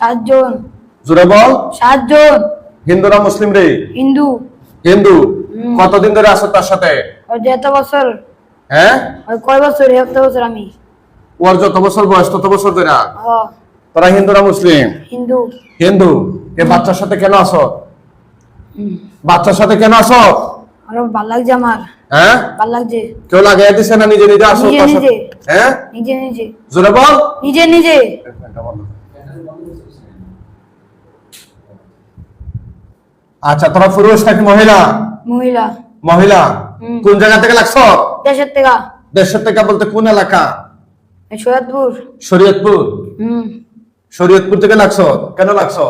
সাতজন। জুড়ে বল। সাতজন। হিন্দুরা মুসলিম রে? হিন্দু। হিন্দু। কতদিন ধরে আছো তার সাথে? বছর। হ্যাঁ? কয় বছর? এত বছর আমি। ওর যত বছর বয়স তত বছর ধরে? তোরা হিন্দুরা মুসলিম? হিন্দু। হিন্দু। এ বাচ্চার সাথে কেন আছো? বাচ্চার সাথে কেন আছো? আর ভালো লাগছে আমার। হ্যাঁ? ভালো লাগছে। কেউ লাগাই দিছে না নিজে নিজে আসো নিজে নিজে। হ্যাঁ? নিজে নিজে। জোরে বল। নিজে নিজে। আচ্ছা তোরা পুরুষ নাকি মহিলা? মহিলা। মহিলা? কোন জায়গা থেকে লাগছো? দেশের থেকে। দেশের থেকে বলতে কোন এলাকা? শরীয়তপুর? হুম। শরীয়তপুর থেকে লাগছো? কেন লাগছো?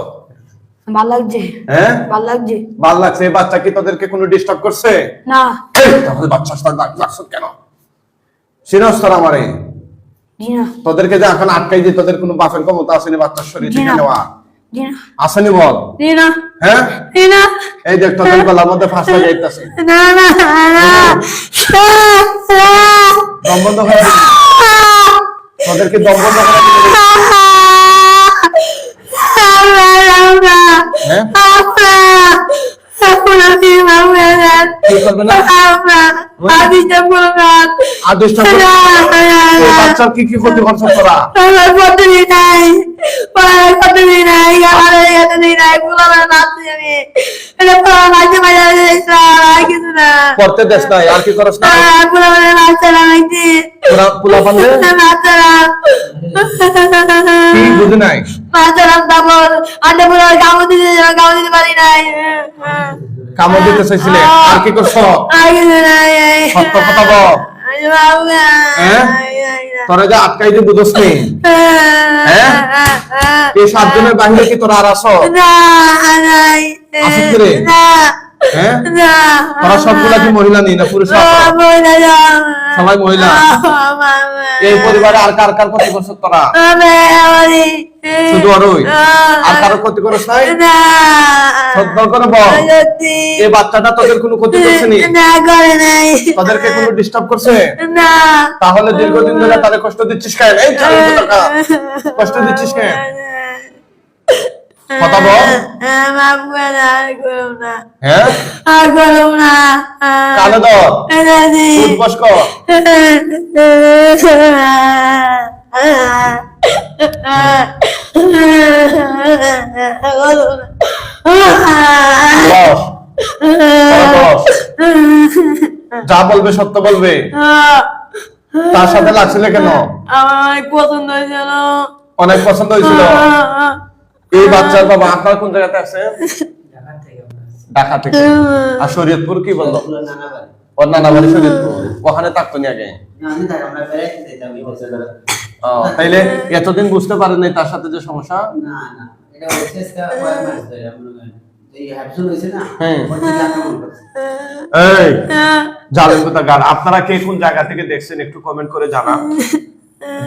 ভালো লাগছে। হ্যাঁ? ভালো লাগছে। ভালো লাগছে। এই বাচ্চা কি তোদেরকে কোনো ডিস্টার্ব করছে? না। তাহলে বাচ্চার সাথে লাগছো কেন? সিরিয়াস তোর আমারে। তোদেরকে যে এখন আটকাই দিয়ে তোদের কোনো বাপের ক্ষমতা আসেনি বাচ্চার শরীর থেকে নেওয়া? আসেনি বল। হ্যাঁ? এই দেখ তোদের গলার মধ্যে ফাঁস না না না দম বন্ধ করে দিবি। তোদেরকে দম বন্ধ করে দিবি। না দেশ নাই আর কি না? পুরা পুলা পান্ডে কি বুঝি নাই? কামড় দিতে চাইছিলে আর কি করছ? সত্য কথা বল। হ্যাঁ? তোরা যে আটকাই দিয়ে বুঝোস নি হ্যাঁ? এই সাতজনের বাহিরে কি তোরা আর আসো আসিস কি রে? হ্যাঁ? তোরা সবগুলা কি মহিলা নেই না পুরুষ সবাই মহিলা? এই পরিবারে আর কার কার ক্ষতি করছ তোরা? শুধু অরই? আর কারও ক্ষতি করছ নাই? সত্য করে বল। এই বাচ্চাটা তোদের কোনো ক্ষতি করছে নি? তাদেরকে কোনো ডিস্টার্ব করছে? না। তাহলে দীর্ঘদিন ধরে তাদের কষ্ট দিচ্ছিস কেন? এই কষ্ট দিচ্ছিস কেন? কথা বল মাফ করে না আর করো না। হ্যাঁ? আর না। দাদি কর বস। যা বলবে সত্য বলবে। তার সাথে লাগছিল কেন? আমার অনেক পছন্দ হয়েছিল। অনেক পছন্দ হয়েছিল? এই বাচ্চার বাবা আপনার কোন জায়গাতে আছে? ঢাকা থেকে আর শরীয়তপুর কি বলল ওর নানা বাড়ি শরীয়তপুর। ওখানে থাকতো নি আগে? তাইলে এতদিন বুঝতে পারেন নাই তার সাথে যে সমস্যা? হ্যাঁ। আপনারা কে কোন জায়গা থেকে দেখছেন একটু কমেন্ট করে জানান।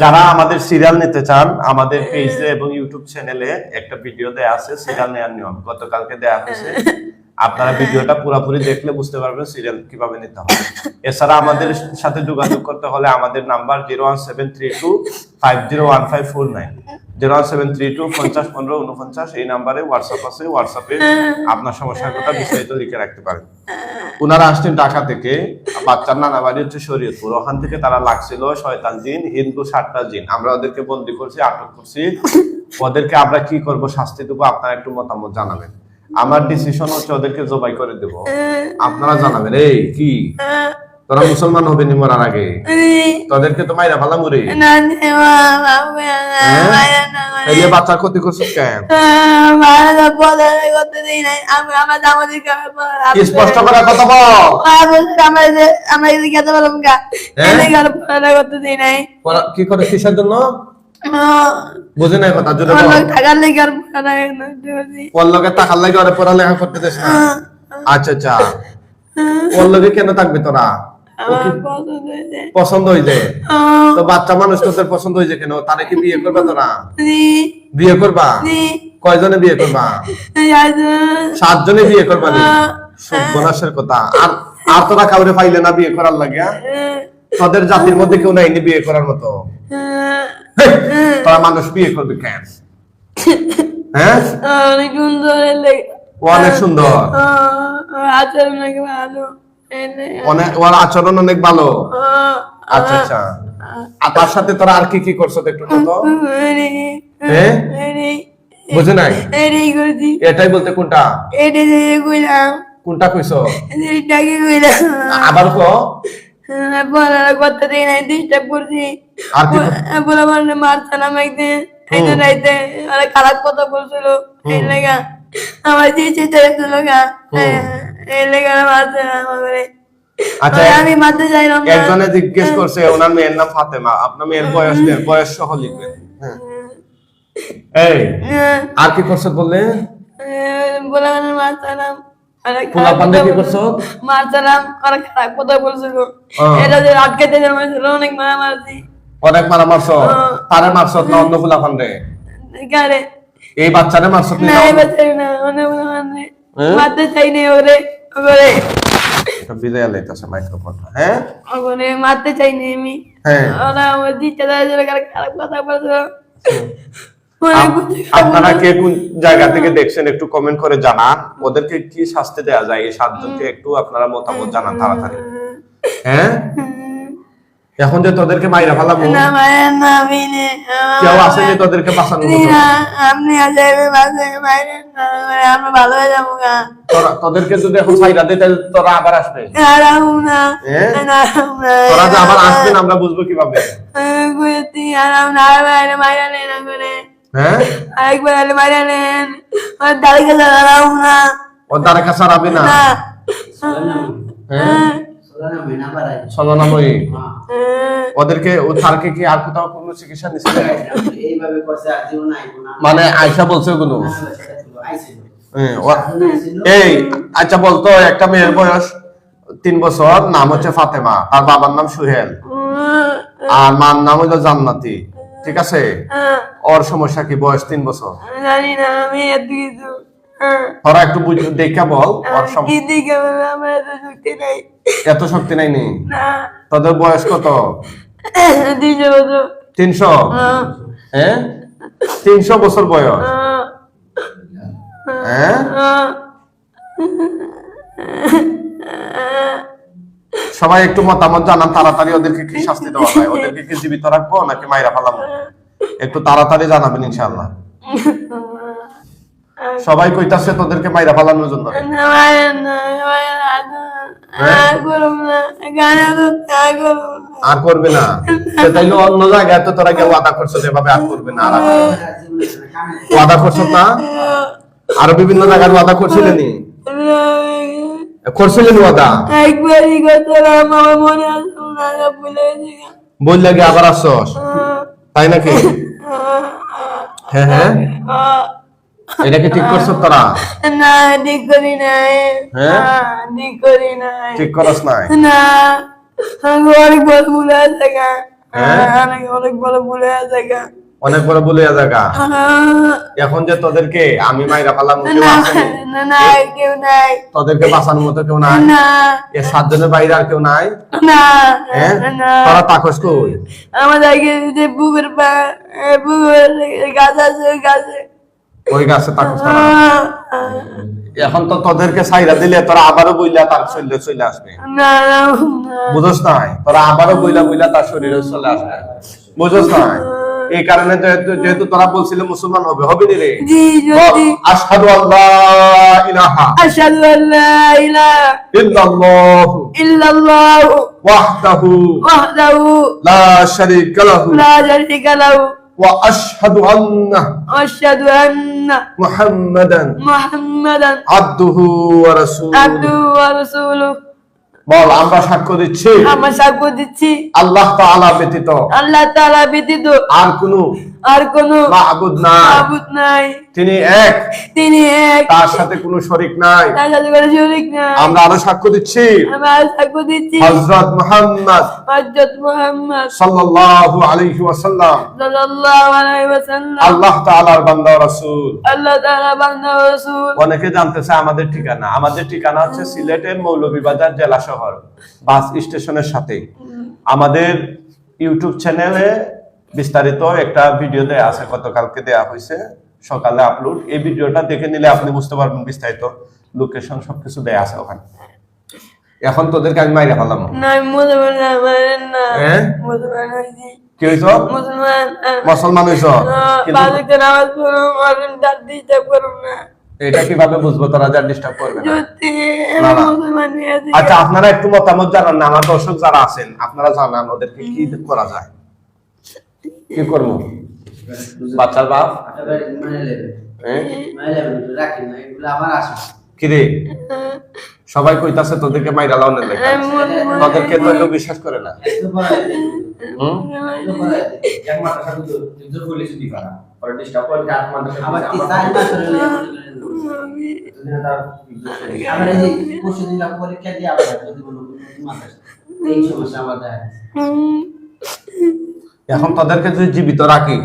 যারা আমাদের সিরিয়াল নিতে চান, আমাদের পেজে এবং ইউটিউব চ্যানেলে একটা ভিডিও দেয়া আছে সিরিয়াল নেওয়ার নিয়ম। গতকালকে দেয়া হয়েছে। আপনারা ভিডিওটা পুরোপুরি দেখলে বুঝতে পারবেন সিরিয়াল কীভাবে নিতে হবে এছাড়া আমাদের সাথে যোগাযোগ করতে হলে আমাদের number zero one seven three two five zero one five four nine zero seven three two পঞ্চাশ পনেরো উনপঞ্চাশ এই নাম্বারে হোয়াটসঅ্যাপ আছে। হোয়াটসঅ্যাপে আপনার সমস্যার কথা বিস্তারিত লিখে রাখতে পারেন। ওনারা আসছেন ঢাকা থেকে। বাচ্চার নানা বাড়ি হচ্ছে শরীয়তপুর। ওখান থেকে তারা লাগছিল শয়তান জিন হিন্দু সাতটা জিন। আমরা ওদেরকে বন্দি করছি আটক করছি। ওদেরকে আমরা কি করব শাস্তি দেবো আপনারা একটু মতামত জানাবেন। আমার ডিসিশন হচ্ছে ওদেরকে জবাই করে দেব। আপনারা জানাবেন এই কি? তোরা মুসলমান হবে নি মরার আগে তোদেরকে তো মাইরা ভালা মরে এই যে বাচ্চার ক্ষতি করছিস কেন স্পষ্ট করে কথা বল পড়া- কি করে কিসের জন্য বুঝে নাই কথা জোরে বল ওর লগে টাকার লাগে ওরে পড়ালেখা করতে দেশ আচ্ছা আচ্ছা ওর লগে কেন থাকবে তোরা পছন্দ হইছে তো বাচ্চা মানুষ তোদের পছন্দ হয়েছে কেন? তারে কি বিয়ে করবা তোরা? বিয়ে করবা? কয়জনে বিয়ে করবা? সাতজনে। বিয়ে করবা সর্বনাশের কথা। আর আর তোরা কাউরে পাইলে না বিয়ে করার লাগিয়া? তোদের জাতির মধ্যে কেউ নাইনি বিয়ে করার মতো? তোরা মানুষ বিয়ে করবে কেন? হ্যাঁ? অনেক সুন্দর অনেক সুন্দর। আচার নাকি ভালো। অনেক ওর আচরণ অনেক ভালো। আচ্ছা আচ্ছা। আর তার সাথে তোরা আর কি কি করছ একটু তো হ্যাঁ? বুঝে নাই? এটাই বলতে কোনটা? কোনটা কইছো? আবার কো বলার কথা দিয়ে নাই ডিস্টার্ব করছি। আর কি বলে মানে মারছিলাম একদিন একদিন রাইতে মানে খারাপ কথা বলছিল। এই লেগা আমার যে চেষ্টা গা এই লেগা আচ্ছা আমি মারতে চাইলাম একজনে জিজ্ঞেস করছে ওনার মেয়ের নাম ফাতেমা আপনার মেয়ের বয়স বয়স সহ লিখবেন। হ্যাঁ। এই আর কি করছ বললে? বলে মানে অনেক পান্ডে কি করছ? মারছিলাম অনেক খারাপ কথা বলছিল। এটা যে আটকাতে জন্মেছিল অনেক মারা মারছি অনেক মারা মারছো হ্যাঁ। তারে মারছো? না অন্য ফুলা ফান্ডে এই বাচ্চারে মারছো না হ্যাঁ? মারতে চাই না ওরে ওরে। এটা বিদায় লাইতাছে মাইক্রোফোনটা হ্যাঁ? ওরে মারতে চাই না আমি। হ্যাঁ। ওরা আমার দিচ্ছে তাদের জন্য খারাপ কথা বলছো। আপনারা কে কোন জায়গা থেকে দেখছেন একটু কমেন্ট করে জানান। ওদেরকে কি শাস্তি দেওয়া যায়? এই সাতজনকে একটু আপনারা মতামত জানান তাড়াতাড়ি। হ্যাঁ। এখন যে তোদেরকে মাইরা ফেলাবো না মায়ের না আমি নে কেউ আসেনি তোদেরকে বাঁচানোর মতো না আপনি আজাইবে না আমরা ভালো হয়ে যাব গা। তোরা তোদেরকে যদি এখন সাইরা দিই তাহলে তোরা আবার আসবে। আরাম না হ্যাঁ? না তোরা যে আবার আসবেন আমরা বুঝব কীভাবে। গুয়েতি না বাইরে মাইরা নেন করে হ্যাঁ? আরেকবার আলে মাইরা নেন। আর দাঁড়িয়ে গেলে আরাম না। ওর দ্বারা কাছে আর না। না। হ্যাঁ। হ্যাঁ। ওদেরকে ও তারকে কি আর কোথাও কোনো চিকিৎসা নিচ্ছে? না। মানে আয়সা বলছে ওগুলো। হ্যাঁ, এই আচ্ছা বলতো একটা মেয়ের বয়স তিন বছর নাম হচ্ছে ফাতেমা। তার বাবার নাম সুহেল। আর মার নাম হইল জান্নাতি। ঠিক আছে? হ্যাঁ, ওর সমস্যা কি বয়স তিন বছর? জানি না আমি হ্যাঁ। তোরা একটু বুঝ দেখা বল ওর আমার এত শক্তি নাই। এত শক্তি নাই নি? না। তোদের বয়স কত? দিছে বছর। তিনশো? হ্যাঁ, তিনশো বছর বয়স। হ্যাঁ। সবাই একটু মতামত জানান তাড়াতাড়ি ওদেরকে কি শাস্তি দেওয়া হয়? ওদেরকে কি জীবিত রাখব নাকি মাইরা ফেলাবো? একটু তাড়াতাড়ি জানাবেন ইনশাআল্লাহ। সবাই কইতাছে তোদেরকে মাইরা ফেলানোর জন্য। না। আর করবে না। তাইলে অন্য জায়গায় তো তোরা কেউ ওয়াদা করছ যেভাবে আর করবে না আর ওয়াদা করছ না? আরও বিভিন্ন ওয়াদা করছিলেনি করছিলেন ওয়াদা? একবারই করছিলাম আমার মনে আসলো না ভুলে গেছি বল আবার আসছস তাই নাকি? হ্যাঁ। হ্যাঁ। এটা কি ঠিক করছ তোরা? না ঠিক করি নাই। হ্যাঁ? ঠিক করি নাই। ঠিক করস নাই? না আমি অনেক বড় ভুলে আছে গা হ্যাঁ? অনেক অনেক বড় ভুলে অনেক বড় বলে জায়গা এখন যে তোদেরকে আমি মাইরা ফেলাম কেউ না আসেনি? না না কেউ নাই। তোদেরকে বাঁচানোর মতো কেউ নাই? না। এ সাতজনের বাইরে আর কেউ নাই? হ্যাঁ? তোরা তাকস কই? আমাদের যে বুকের পা বুকের গাছ আছে গাছে ওই গাছে তাকস এখন তো তোদেরকে সাইরা দিলে তোরা আবারও বইলা তার শরীরে চলে আসবে। না না বুঝস নাই? তোরা আবারও বইলা বইলা তার শরীরে চলে আসবে। বুঝস নাই? এই কারণে যেহেতু তোরা বলছিলে মুসলমান হবে হবে নি রে? আশহাদু আল্লাহ ইলাহা। আশহাদু আল্লা ইলাহা ইল্লাল্লাহু। ইল্লাল্লাহ। ওয়াহদাহু। ওয়াহদাহু। লা শারীকা লাহু। লা শারীকা লাহু। ওয়া ان اشهد ان محمدا محمدا عبده ورسوله. عبده ورسوله. বল আমরা সাক্ষ্য দিচ্ছি? আমরা সাক্ষ্য দিচ্ছি। আল্লাহ তাআলা ব্যতীত আল্লাহ তাআলা ব্যতীত আর কোনো আর কোনো মাবুদ নাই। মাবুদ নাই। তিনি এক। তিনি এক। তার সাথে কোনো শরীক নাই। তার সাথে কোনো শরীক নাই। আমরা আরও সাক্ষ্য দিচ্ছি। আমরা সাক্ষ্য দিচ্ছি। হযরত মুহাম্মদ হযরত মুহাম্মদ সাল্লাল্লাহু আলাইহি ওয়াসাল্লাম। সাল্লাল্লাহু আলাইহি ওয়াসাল্লাম। আল্লাহ তাআলার বান্দা রাসূল। আল্লাহ তাআলা বান্দা রাসূল। অনেকে জানতে চায় আমাদের ঠিকানা। আমাদের ঠিকানা হচ্ছে সিলেটের মৌলভীবাজার জেলা শহর বাস স্টেশনের সাথে। আমাদের ইউটিউব চ্যানেলে বিস্তারিত একটা ভিডিও দেয়া আছে গতকালকে দেয়া হয়েছে। সকালে আপলোড এই ভিডিওটা দেখে নিলে আপনি বুঝতে পারবেন বিস্তারিত লোকেশন সবকিছু দেয়া আছে ওখানে। এখন তোদেরকে আমি মাইরে ফেলাম। হ্যাঁ? কি হইছ? মুসলমান হইছ? এটা কীভাবে বুঝব তোরা যা ডিস্টার্ব করবে আচ্ছা আপনারা একটু মতামত জানান না আমার দর্শক যারা আছেন আপনারা জানান ওদেরকে কি করা যায়? কি করব? বাচ্চার বাপ? হ্যাঁ? কিরে সবাই কইতাছে তোদেরকে মাইরা লাউনের লেখা। তোদেরকে তো কেউ বিশ্বাস করে না। এই সমস্যা আমাদের। এখন তোদেরকে যদি জীবিত রাখি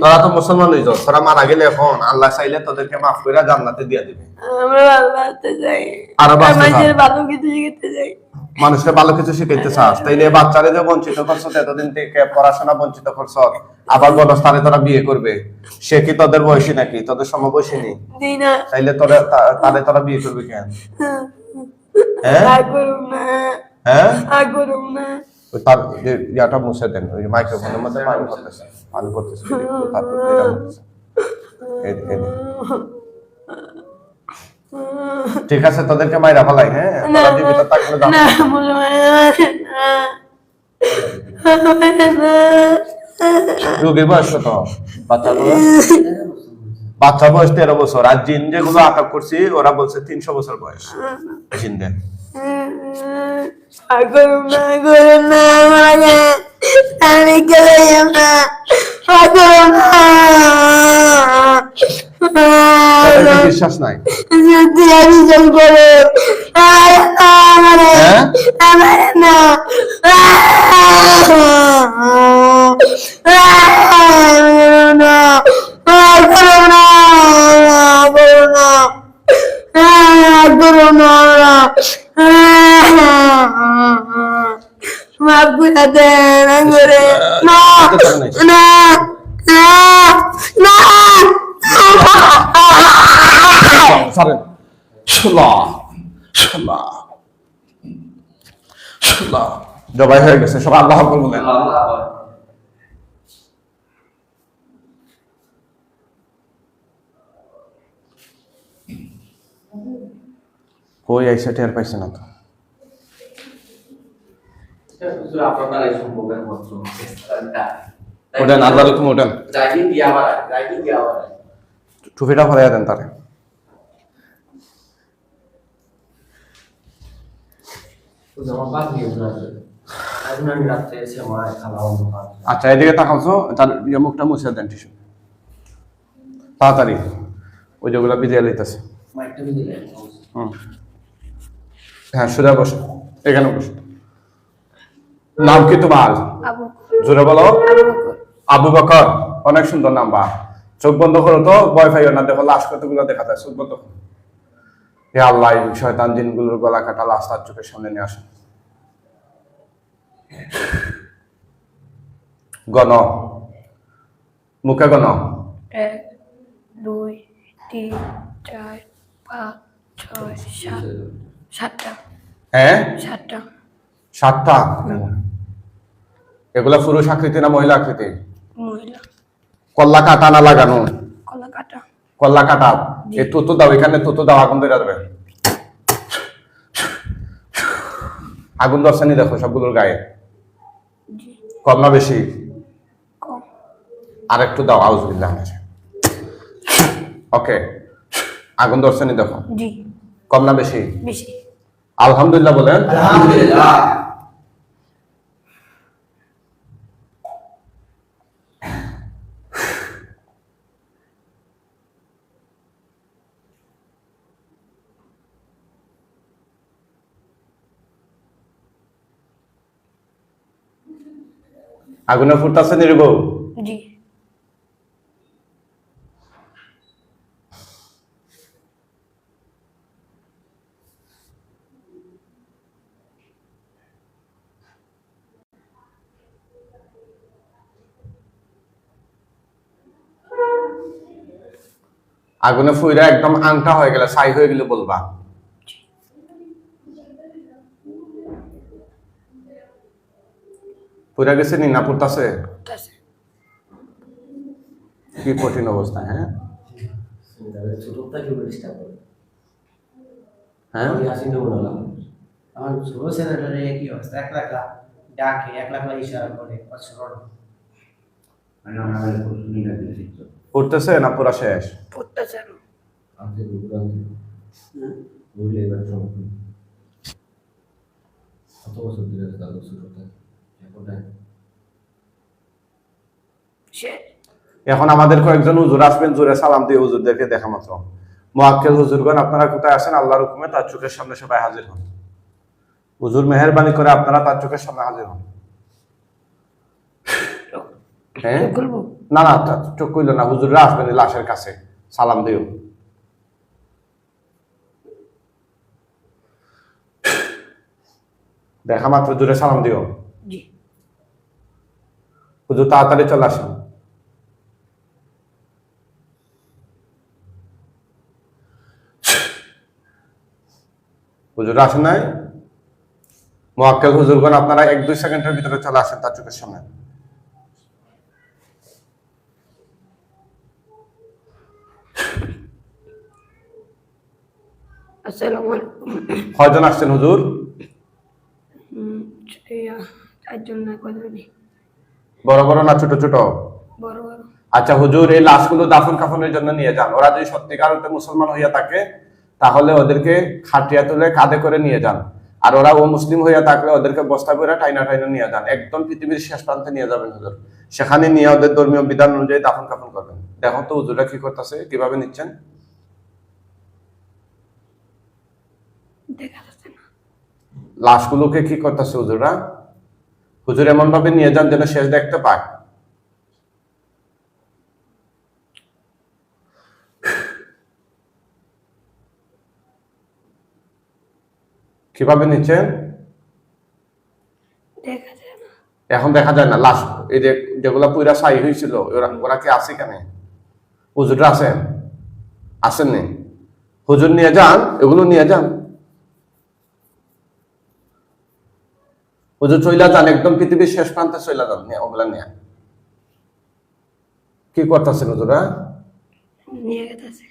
তোরা তো মুসলমান হইছ তোরা মারা গেলে এখন আল্লাহ চাইলে তোদেরকে মাফ করে জান্নাতে দিয়ে দিবে। আমরা বাঁচতে চাই। আরও বাঁচতে ভালো কিছু শিখতে চাই। মানুষকে ভালো কিছু শিখাইতে চাস। তাইলে বাচ্চারে যে বঞ্চিত করছ এতদিন থেকে পড়াশোনা বঞ্চিত করছ আবার বলস তারে তোরা বিয়ে করবে। সে কি তোদের বয়সী নাকি? তোদের সমবয়সী নেই তাইলে তোরা তা- তারে বিয়ে করবে কেন? হ্যাঁ। হ্যাঁ? তার যে ইয়াটা মুছে দেন ওই মাইক্রোফোনের মধ্যে পানি করতেছে পানি করতেছে এটা। ঠিক আছে তোদেরকে মাইরা ফেলাই হ্যাঁ? দাও। না রোগীর বয়স কত? বাচ্চা বয়স তেরো বছর আর জিন যেগুলো আটক করছি ওরা বলছে তিনশো বছর বয়স। জিনদের বিশ্বাস নাই হ্যাঁ? না না করো না করো না মাফ করে দেন করে না না না না সারেন শালা শালা শালা জবাই হয়ে গেছে সব আল্লাহ আকবার বলেন কই আইসা টের পাইছে না তো আল্লাহ রকম। টুপিটা দেন তারে। আচ্ছা এদিকে তাকাওছো তার ইয়ে মুখটা মুছে দেন টিস্যু তাড়াতাড়ি ওই যেগুলো বিজয় লইতেছে মাইকটা দিয়ে দিলেন। হুম হ্যাঁ সোজা বসো এখানে বসো নাম কি তোমার? জোরে বলো। আবু বকর। অনেক সুন্দর নাম বা চোখ বন্ধ করো তো ভয় পাইও না দেখো লাশ কতগুলো দেখা যায় চোখ বন্ধ করো। হে আল্লাহ শয়তান দিনগুলোর গলা কাটা লাশ তার চোখের সামনে নিয়ে আসে গণ। মুখে গণ। এক দুই তিন চার পাঁচ ছয় সাত। সাতটা। হ্যাঁ? সাতটা। সাতটা? এগুলা পুরুষ আকৃতি না মহিলা আকৃতি? কল্লা কাটা না লাগানো? কলা কাটা। কল্লা কাটা। এ তুতু দাও এখানে তুতু দাও আগুন ধরে যাবে আগুন দর্শানি দেখো সবগুলোর গায়ে। কম না বেশি? কম। আর একটু দাও আউজবিল্লাহ ওকে। আগুন দর্শানি দেখো। কম না বেশি? বেশি। আলহামদুলিল্লাহ বলেন। আলহামদুলিল্লাহ। আগুনে ফুটতেছে নির্ব জি। আগুনে ফুইরা একদম আংটা হয়ে গেলে ছাই হয়ে গেলে বলবা। পুরা গেছে নি? না করতেছে কি কঠিন অবস্থা হ্যাঁ? হ্যাঁ? আমার ছোট কি অবস্থা? এক লাখ ডাকে এক লাখ ইশারা করে অসরণ পড়তেছে না পুরা শেষ? পড়তেছে কত বছর ধরে তাদের ছোট এখন আমাদের কয়েকজন হুজুর আসবেন জোরে সালাম দিয়ে হুজুরদেরকে দেখা মাত্র। মোয়াক্কেল হুজুরগণ আপনারা কোথায় আছেন? আল্লাহর হুকুমে তার চোখের সামনে সবাই হাজির হন। হুজুর মেহেরবানি করে আপনারা তার চোখের সামনে হাজির হন। হ্যাঁ? না না চোখ কইল না। হুজুররা আসবেন লাশের কাছে। সালাম দিও। দেখা মাত্র জোরে সালাম দিও। তাড়াতাড়ি চলে আসেন। হুজুর আসেন নাই? মোয়াক্কেল হুজুরগণ আপনারা এক দুই সেকেন্ডের ভিতরে চলে আসেন তার চোখের সামনে। কয়জন আসছেন হুজুর? চারজন না কতজনই বড় বড় না ছোট ছোট? বড় বড়। আচ্ছা হুজুর এই লাশগুলো দাফন কাফনের জন্য নিয়ে যান। ওরা যদি সত্যিকার অর্থে মুসলমান হইয়া থাকে তাহলে ওদেরকে খাটিয়া তুলে কাঁধে করে নিয়ে যান। আর ওরা ও মুসলিম হইয়া থাকলে ওদেরকে বস্তা করে টাইনা টাইনা নিয়ে যান। একদম পৃথিবীর শেষ প্রান্তে নিয়ে যাবেন হুজুর। সেখানে নিয়ে ওদের ধর্মীয় বিধান অনুযায়ী দাফন কাফন করবেন। দেখো তো হুজুরা কি করতেছে কীভাবে নিচ্ছেন? লাশগুলোকে কি করতেছে হুজুরা হুজুর এমন ভাবে নিয়ে যান যেন শেষ দেখতে পায়। কীভাবে নিচ্ছেন? এখন দেখা যায় না লাশ এই যে যেগুলা পুরা ছাই হয়েছিল ওরা ওরা কি আছে কেন হুজুররা আছেন? আসেননি হুজুর নিয়ে যান এগুলো নিয়ে যান। হুজুর চইলা যান একদম পৃথিবীর শেষ প্রান্তে চইলা যান। ওগুলা নিয়ে। কি করতেছেন হুজুরা গেছে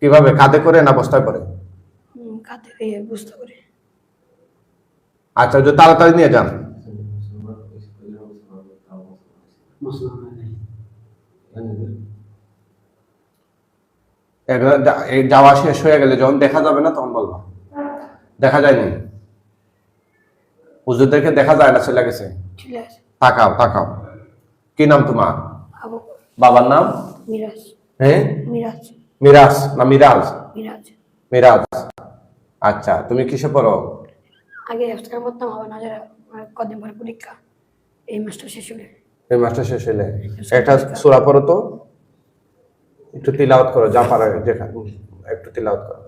কীভাবে? কাঁধে করে না বস্তায় করে? আচ্ছা হুজুর তাড়াতাড়ি নিয়ে যান। যা- যাওয়া শেষ হয়ে গেলে যখন দেখা যাবে না তখন বলবা। দেখা যায়নি? হুজুরদেরকে দেখা যায় না চলে গেছে? তাকাও তাকাও। কি নাম তোমার? বাবার নাম? মিরাজ। হ্যাঁ মিরাজ। মিরাজ না মিরাজ? মিরাজ। মিরাজ। আচ্ছা তুমি কিসে পড়ো? আগে করতাম আবার না যারা কদিন পরে পরীক্ষা এই মাসটা শেষ হলে। এই মাসটা শেষ হলে? একটা সুরা পড়ো তো? একটু তিলাওয়াত করো যা পারো যেখানে একটু তিলাওয়াত করো।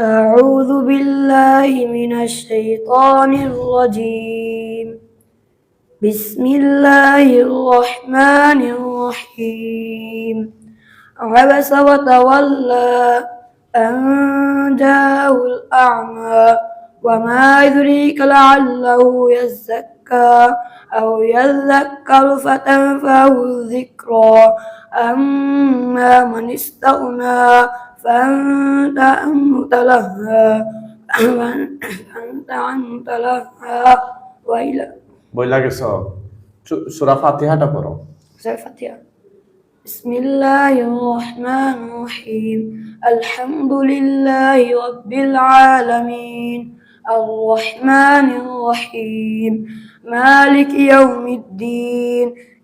أعوذ بالله من الشيطان الرجيم. بسم الله الرحمن الرحيم. عبس وتولى أن جاءه الأعمى وما يدريك لعله يزكى أو يذكر فتنفعه الذكرى. أما من استغنى فأنت أنت لها فأنت أنت لها وإلى বইলা গেছ সু- সুরা ফাতিহাটা পড়ো الفاتحة بسم الله الرحمن الرحيم الحمد لله رب العالمين الرحمن الرحيم مالك يوم الدين